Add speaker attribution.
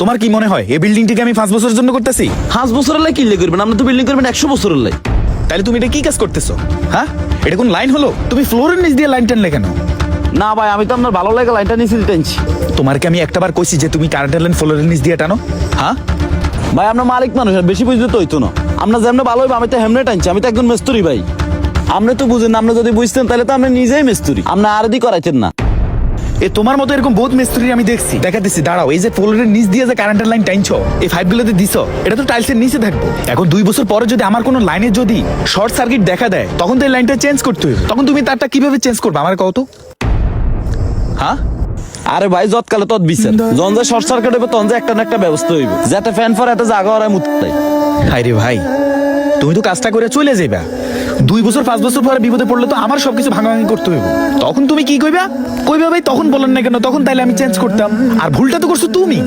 Speaker 1: তোমার কি মনে হয় এই বিল্ডিংটিকে আমি পাঁচ বছরের জন্য করতেছি?
Speaker 2: পাঁচ বছরের লাই কিনলে করবেন? আপনি তো বিল্ডিং করবেন একশো বছরের লাই।
Speaker 1: তাহলে তুমি এটা কি কাজ করতেছো? হ্যাঁ? এটা কোন লাইন হলো? তুমি ফ্লোরের নিচ দিয়ে লাইন টানলে কেন?
Speaker 2: না ভাই আমি তো আপনার ভালো লাগে লাইনটা নিচে দিতেছি
Speaker 1: তোমার কি আমি একটাবার কইছি যে তুমি কারেন্টের লাইন ফ্লোরের নিচ দিয়ে টানো? হ্যাঁ?
Speaker 2: ভাই আপনার মালিক মানুষ আর বেশি বুঝতে তো হইতো না। আপনার যেমন ভালো হইবে আমি তো হেমনে টানছি আমি তো একজন মেস্তুরি ভাই। আপনি তো বুঝেন আপনি যদি বুঝতেন তাহলে তো আপনি নিজেই মেস্তুরি। আপনি আর দি করাইতেন না।
Speaker 1: এ, তোমার মতো এরকম বহুত মিস্ত্রি আমি দেখছি। দেখা দিচ্ছি দাঁড়াও, এই যে ফ্লোরের নিচ দিয়ে যে কারেন্টের লাইন টাইনছো এই পাইপ গুলোতে দিছো, এটা তো টাইলসের নিচে থাকব। এখন দুই বছর পরে যদি আমার কোনো লাইনে যদি শর্ট সার্কিট দেখা দেয়, তখন তো এই লাইনটা চেঞ্জ করতে হবে তখন তুমি তারটা কীভাবে চেঞ্জ করবে, আমার কত হ্যাঁ
Speaker 2: আরে ভাই, যৎকালে তত বিচার। যখন যে শর্ট সার্কিট হইবে, তখন যে একটা না একটা ব্যবস্থা হইব। যাতে ফ্যান ফর এত জাগা হয় মুত্তাই
Speaker 1: হাই রে ভাই, তুমি তো কাজটা করে চলে যাইবা। দুই বছর, পাঁচ বছর পরে বিপদে পড়লে তো আমার সবকিছু ভাঙাভাঙি করতে হইব। তখন তুমি কি কইবা? কইবা ভাই, তখন বলেন না কেন, তখন তাইলে আমি চেঞ্জ করতাম। আর ভুলটা তো করছ তুমি।